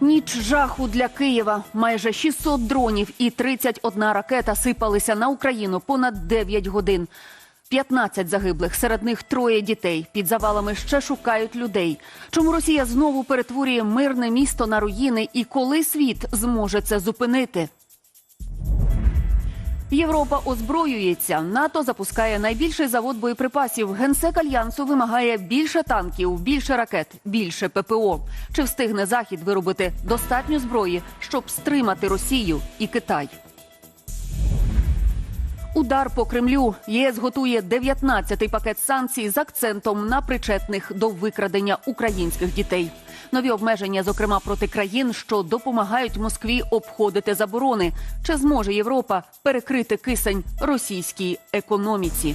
Ніч жаху для Києва. Майже 600 дронів і 31 ракета сипалися на Україну понад 9 годин. 15 загиблих, серед них троє дітей. Під завалами ще шукають людей. Чому Росія знову перетворює мирне місто на руїни і коли світ зможе це зупинити? Європа озброюється. НАТО запускає найбільший завод боєприпасів. Генсек альянсу вимагає більше танків, більше ракет, більше ППО. Чи встигне захід виробити достатньо зброї, щоб стримати Росію і Китай? Удар по Кремлю. ЄС готує 19-й пакет санкцій з акцентом на причетних до викрадення українських дітей. Нові обмеження, зокрема проти країн, що допомагають Москві обходити заборони. Чи зможе Європа перекрити кисень російській економіці?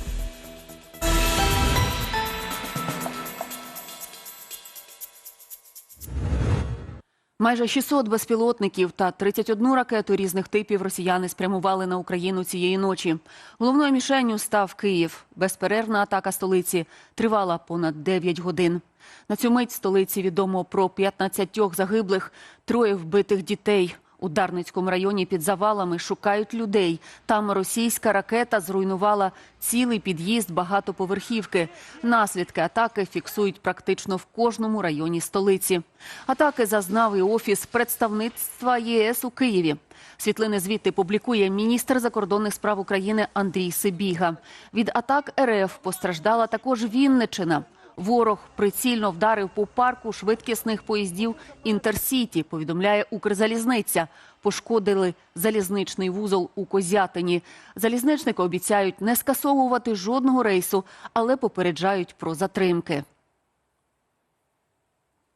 Майже 600 безпілотників та 31 ракету різних типів росіяни спрямували на Україну цієї ночі. Головною мішенню став Київ. Безперервна атака столиці тривала понад 9 годин. На цю мить столиці відомо про 15 загиблих, троє вбитих дітей. У Дарницькому районі під завалами шукають людей. Там російська ракета зруйнувала цілий під'їзд багатоповерхівки. Наслідки атаки фіксують практично в кожному районі столиці. Атаки зазнав і офіс представництва ЄС у Києві. Світлини звідти публікує міністр закордонних справ України Андрій Сибіга. Від атак РФ постраждала також Вінничина. Ворог прицільно вдарив по парку швидкісних поїздів Інтерсіті. Повідомляє Укрзалізниця. Пошкодили залізничний вузол у Козятині. Залізничники обіцяють не скасовувати жодного рейсу, але попереджають про затримки.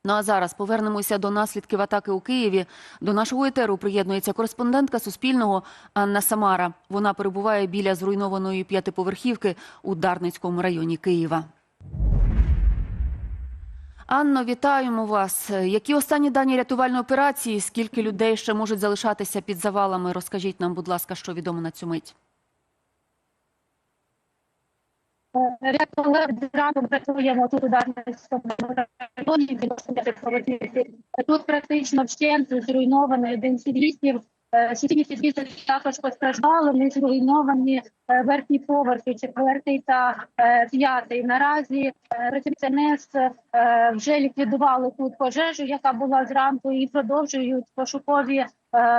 Ну а зараз повернемося до наслідків атаки у Києві. До нашого етеру приєднується кореспондентка Суспільного Анна Самара. Вона перебуває біля зруйнованої п'ятиповерхівки у Дарницькому районі Києва. Анно, вітаємо вас. Які останні дані рятувальної операції? Скільки людей ще можуть залишатися під завалами? Розкажіть нам, будь ласка, що відомо на цю мить. Колег зранку працюємо тут у Дарницькому районі, від 80 чоловіків. Тут практично вщент зруйнований один з Сусідні під'їзди також постраждали, не зруйновані е, верхні поверхи, четвертий та е, п'ятий. Наразі е, е, вже ліквідували тут пожежу, яка була зранку, і продовжують пошукові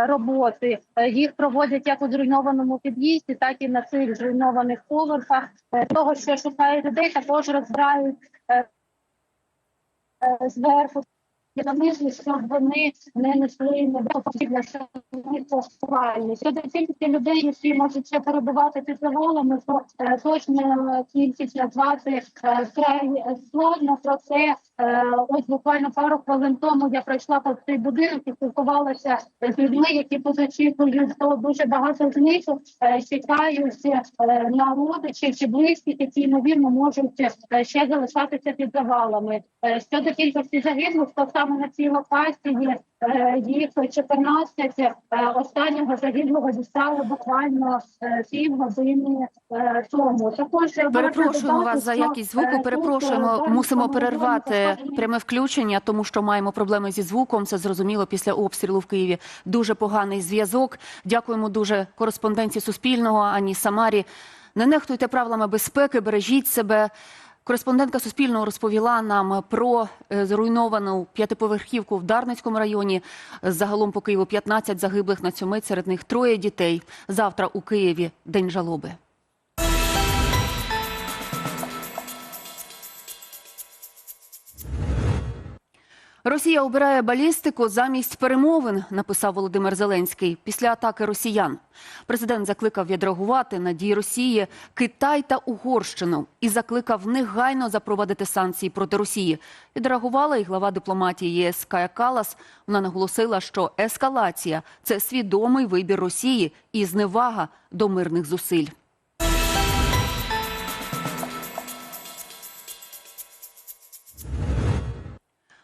роботи. Їх проводять як у зруйнованому під'їзді, так і на цих зруйнованих поверхах. Того, що шукають людей, також розбирають зверху. І намисли, щоб вони не несли недопомогли, що вони постувальні. Щодо кількості людей, які можуть ще перебувати під завалами, то е, точно кількість назвати е, вкрай складно. Про це е, ось буквально пару хвилин тому я пройшла по цей будинок і спілкувалася з людьми, які тут очікують, то дуже багато з них чекають на родичів чи близьких, які ймовірно можуть ще залишатися під завалами. Щодо кількості загиблих, то саме на цій локації е, їх 14. Е, Останнього загиблого дістали буквально е, півгодини е, тому. Також Перепрошуємо вас за якість звуку. Перепрошуємо, мусимо перервати пряме включення, тому що маємо проблеми зі звуком. Це зрозуміло після обстрілу в Києві. Дуже поганий зв'язок. Дякуємо дуже кореспонденції Суспільного Ані Самарі. Не нехтуйте правилами безпеки, бережіть себе. Кореспондентка Суспільного розповіла нам про е, зруйновану п'ятиповерхівку в Дарницькому районі. Загалом по Києву 15 загиблих на цьому серед них троє дітей. Завтра у Києві день жалоби. Росія обирає балістику замість перемовин, написав Володимир Зеленський після атаки росіян. Президент закликав відреагувати на дії Росії, Китай та Угорщину і закликав негайно запровадити санкції проти Росії. Відреагувала і глава дипломатії ЄС Кая Калас. Вона наголосила, що ескалація це свідомий вибір Росії і зневага до мирних зусиль.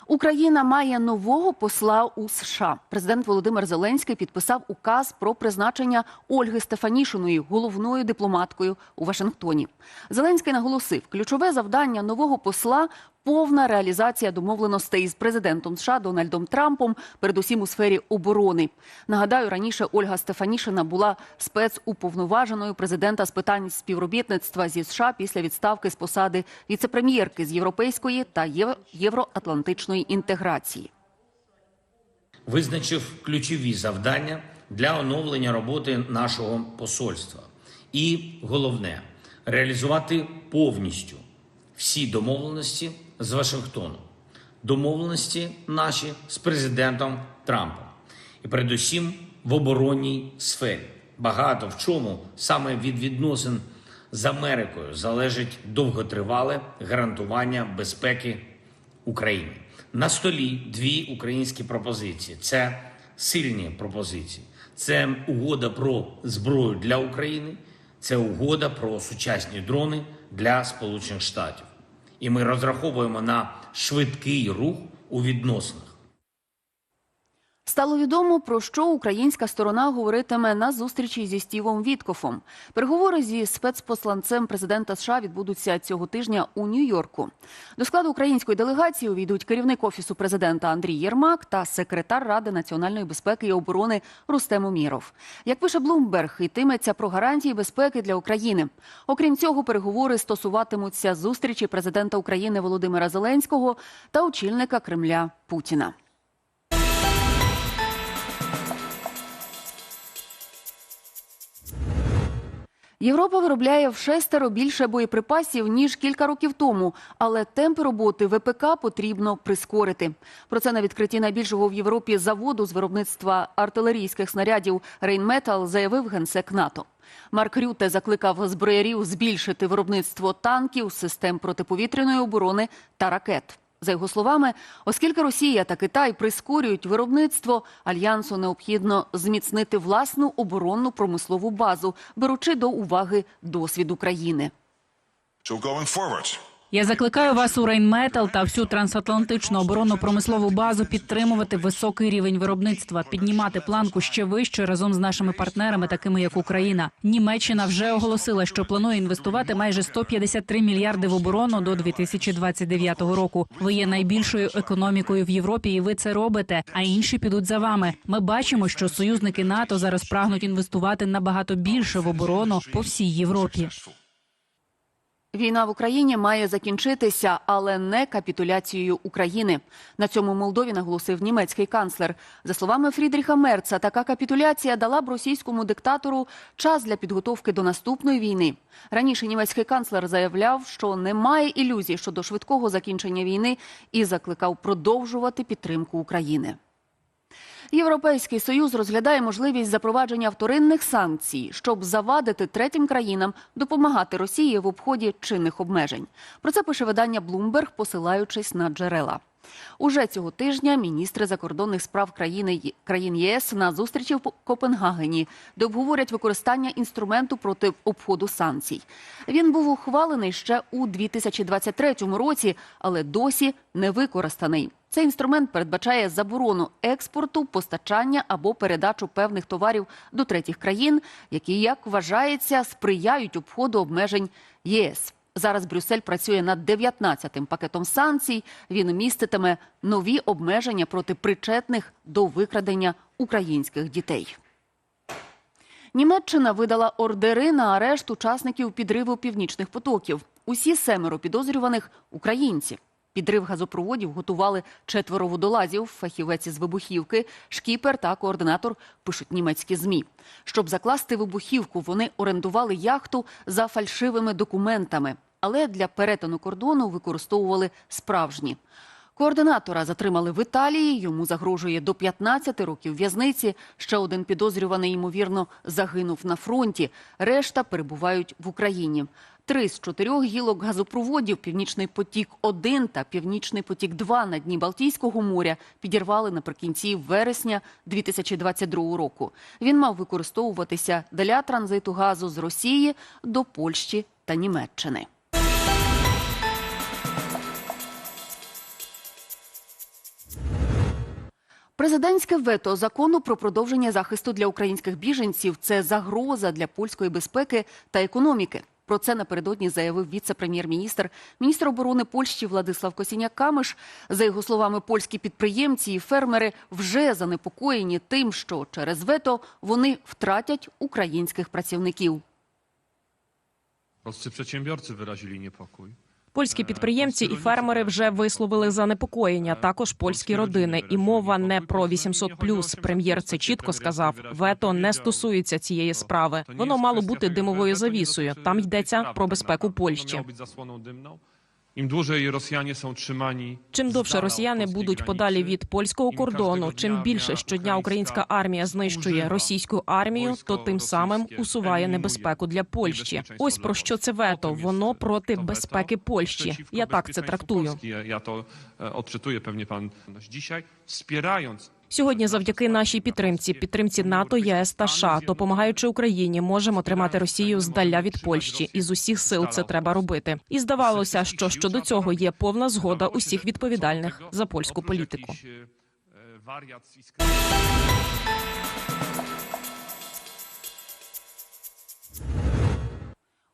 Україна має нового посла у США. Президент Володимир Зеленський підписав указ про призначення Ольги Стефанішиної головною дипломаткою у Вашингтоні. Зеленський наголосив, ключове завдання нового посла повна реалізація домовленостей з президентом США Дональдом Трампом, передусім у сфері оборони. Нагадаю, раніше Ольга Стефанішина була спецуповноваженою президента з питань співробітництва зі США після відставки з посади віцепрем'єрки з європейської та єв- євроатлантичної інтеграції. визначив ключові завдання для оновлення роботи нашого посольства. І головне реалізувати повністю всі домовленості з Вашингтоном, домовленості наші з президентом Трампом, і передусім в оборонній сфері. Багато в чому саме від відносин з Америкою залежить довготривале гарантування безпеки України. На столі дві українські пропозиції. Це сильні пропозиції. Це угода про зброю для України, це угода про сучасні дрони для Сполучених Штатів. І ми розраховуємо на швидкий рух у відносинах. Стало відомо, про що українська сторона говоритиме на зустрічі зі Стівом Віткофом. Переговори зі спецпосланцем президента США відбудуться цього тижня у Нью-Йорку. До складу української делегації увійдуть керівник офісу президента Андрій Єрмак та секретар Ради національної безпеки і оборони Рустем Уміров. Як пише Блумберг, йтиметься про гарантії безпеки для України. Окрім цього, переговори стосуватимуться зустрічі президента України Володимира Зеленського та очільника Кремля Путіна. Європа виробляє в шестеро більше боєприпасів ніж кілька років тому, але темпи роботи ВПК потрібно прискорити. Про це на відкритті найбільшого в Європі заводу з виробництва артилерійських снарядів Рейнметал заявив генсек НАТО. Марк Рюте закликав зброярів збільшити виробництво танків, систем протиповітряної оборони та ракет. За його словами, оскільки Росія та Китай прискорюють виробництво, альянсу необхідно зміцнити власну оборонну промислову базу, беручи до уваги досвід України. So going forward, Я закликаю вас у Рейнметал та всю трансатлантичну оборонну промислову базу підтримувати високий рівень виробництва, піднімати планку ще вище разом з нашими партнерами, такими як Україна. Німеччина вже оголосила, що планує інвестувати майже 153 мільярди в оборону до 2029 року. Ви є найбільшою економікою в Європі, і ви це робите. А інші підуть за вами. Ми бачимо, що союзники НАТО зараз прагнуть інвестувати набагато більше в оборону по всій Європі. Війна в Україні має закінчитися, але не капітуляцією України. На цьому Молдові наголосив німецький канцлер. За словами Фрідріха Мерца, така капітуляція дала б російському диктатору час для підготовки до наступної війни. Раніше німецький канцлер заявляв, що немає ілюзій щодо швидкого закінчення війни і закликав продовжувати підтримку України. Європейський союз розглядає можливість запровадження вторинних санкцій, щоб завадити третім країнам допомагати Росії в обході чинних обмежень. Про це пише видання Bloomberg, посилаючись на джерела. Уже цього тижня міністри закордонних справ країни країн ЄС на зустрічі в Копенгагені, де обговорять використання інструменту проти обходу санкцій. Він був ухвалений ще у 2023 році, але досі не використаний. Цей інструмент передбачає заборону експорту, постачання або передачу певних товарів до третіх країн, які, як вважається, сприяють обходу обмежень ЄС. Зараз Брюссель працює над 19-тим пакетом санкцій. Він міститиме нові обмеження проти причетних до викрадення українських дітей. Німеччина видала ордери на арешт учасників підриву північних потоків. Усі семеро підозрюваних українці. Підрив газопроводів готували четверо водолазів, фахівець із вибухівки, шкіпер та координатор, пишуть німецькі змі. Щоб закласти вибухівку, вони орендували яхту за фальшивими документами, але для перетину кордону використовували справжні. Координатора затримали в Італії. Йому загрожує до 15 років в'язниці. Ще один підозрюваний, ймовірно, загинув на фронті. Решта перебувають в Україні. Три з чотирьох гілок газопроводів Північний потік 1 та Північний потік 2 на дні Балтійського моря підірвали наприкінці вересня 2022 року. Він мав використовуватися для транзиту газу з Росії до Польщі та Німеччини. Президентське вето закону про продовження захисту для українських біженців це загроза для польської безпеки та економіки. Про це напередодні заявив віце-прем'єр-міністр, міністр оборони Польщі Владислав Косіняк-Камиш. За його словами, польські підприємці і фермери вже занепокоєні тим, що через вето вони втратять українських працівників. Polscy przedsiębiorcy wyrazili niepokój. Польські підприємці і фермери вже висловили занепокоєння. Також польські родини. І мова не про 800+. Прем'єр це чітко сказав. Вето не стосується цієї справи. Воно мало бути димовою завісою. Там йдеться про безпеку Польщі. Im dłużej Rosjanie są trzymani, Чим довше росіяни будуть подалі від польського кордону, чим більше щодня українська армія знищує російську армію, то тим самим усуває небезпеку для Польщі. Ось про що це вето. Воно проти безпеки Польщі. Я так це трактую. Polski. Ja, ja to e, Сьогодні, завдяки нашій підтримці, підтримці НАТО, ЄС та США, допомагаючи Україні, можемо тримати Росію здаля від Польщі, і з усіх сил це треба робити. І здавалося, що щодо цього є повна згода усіх відповідальних за польську політику.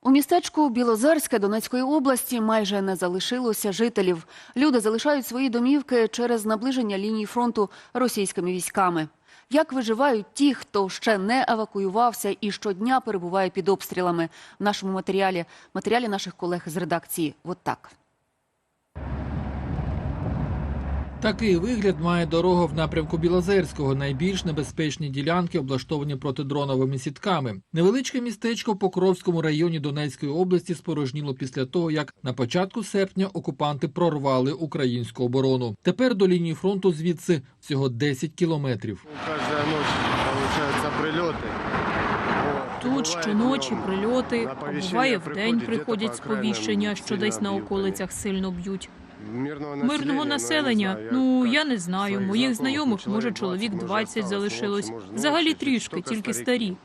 У містечку Білозерське Донецької області майже не залишилося жителів. Люди залишають свої домівки через наближення лінії фронту російськими військами. Як виживають ті, хто ще не евакуювався і щодня перебуває під обстрілами? В нашому матеріалі матеріалі наших колег з редакції. От так. Такий вигляд має дорога в напрямку Білозерського. Найбільш небезпечні ділянки облаштовані протидроновими сітками. Невеличке містечко в Покровському районі Донецької області спорожніло після того, як на початку серпня окупанти прорвали українську оборону. Тепер до лінії фронту звідси всього 10 кілометрів. Каждая ночь получаются прильоти. Тут щоночі прильоти, а буває вдень приходять сповіщення, що десь на околицях сильно б'ють. Мирного населення, ну я не знаю. Моїх знайомих може чоловік 20 залишилось. Взагалі трішки, тільки старі.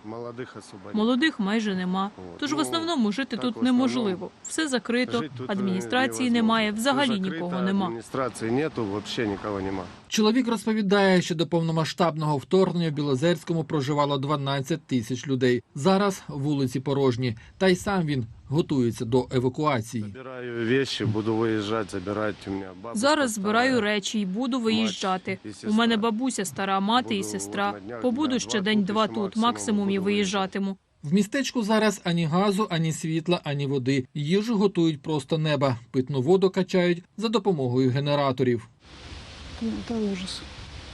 Молодих майже нема. Тож в основному жити тут неможливо. Все закрито, адміністрації немає, взагалі нікого нема. Адміністрації нету, взагалі нікого нема. Чоловік розповідає, що до повномасштабного вторгнення в Білозерському проживало 12 тисяч людей. Зараз вулиці порожні, та й сам він готується до евакуації. Забираю вещи, буду виїжджати, забирати. У мене бабушка Зараз збираю речі і буду виїжджати. У мене бабуся стара, мати і сестра. Побуду ще день-два тут, максимум і виїжджатиму. В містечку зараз ані газу, ані світла, ані води. Їжу готують просто неба. Питну воду качають за допомогою генераторів. Это ужас.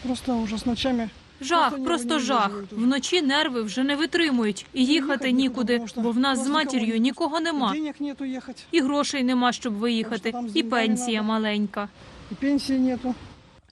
Просто ужас ночами. Жах, Просто жах. Вночі нерви вже не витримують, і їхати нікуди, бо в нас з матір'ю нікого нема. Денег нету ехать. І грошей нема, щоб виїхати, і пенсія маленька. И пенсии нету.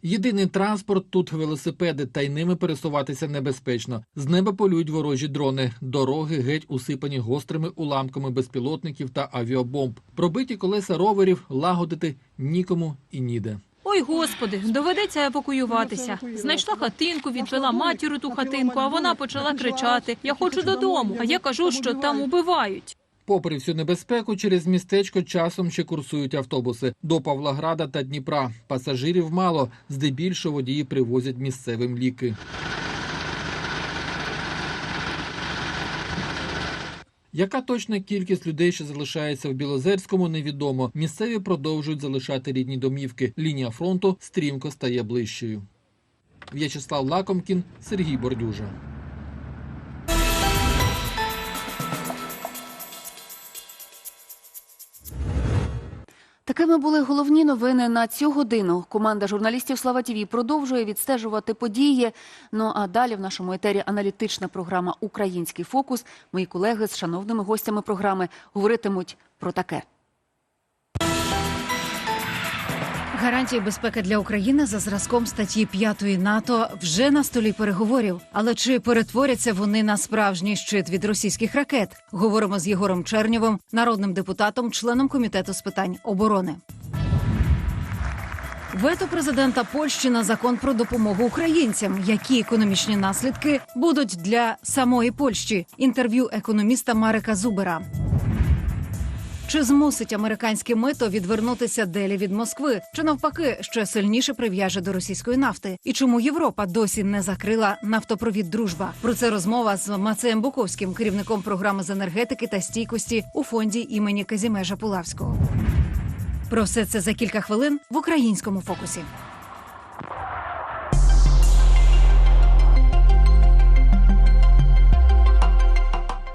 Єдиний транспорт тут велосипеди, та й ними пересуватися небезпечно. З неба полюють ворожі дрони. Дороги геть усипані гострими уламками безпілотників та авіабомб. Пробиті колеса роверів лагодити нікому і ніде. Ой, господи, доведеться евакуюватися. Знайшла хатинку, відвела матіру ту хатинку, а вона почала кричати: Я хочу додому. А я кажу, що там убивають. Попри всю небезпеку, через містечко часом ще курсують автобуси до Павлограда та Дніпра. Пасажирів мало, здебільшого водії привозять місцевим ліки. Яка точна кількість людей, що залишається в Білозерському, невідомо. Місцеві продовжують залишати рідні домівки. Лінія фронту стрімко стає ближчою. В'ячеслав Лакомкін, Сергій Бордюжа. Такими були головні новини на цю годину. Команда журналістів Слава ТІВІ продовжує відстежувати події. Ну а далі в нашому етері аналітична програма Український фокус. Мої колеги з шановними гостями програми говоритимуть про таке. Гарантії безпеки для України за зразком статті 5 НАТО вже на столі переговорів. Але чи перетворяться вони на справжній щит від російських ракет? Говоримо з Єгором Чернєвим, народним депутатом, членом комітету з питань оборони. Вето президента Польщі на закон про допомогу українцям. Які економічні наслідки будуть для самої Польщі? Інтерв'ю економіста Марика Зубера. Чи змусить американське мито відвернутися делі від Москви? Чи навпаки ще сильніше прив'яже до російської нафти? І чому Європа досі не закрила нафтопровід Дружба? Про це розмова з Мацеєм Буковським, керівником програми з енергетики та стійкості у фонді імені Казімежа Пулавського. Про все це за кілька хвилин в українському фокусі.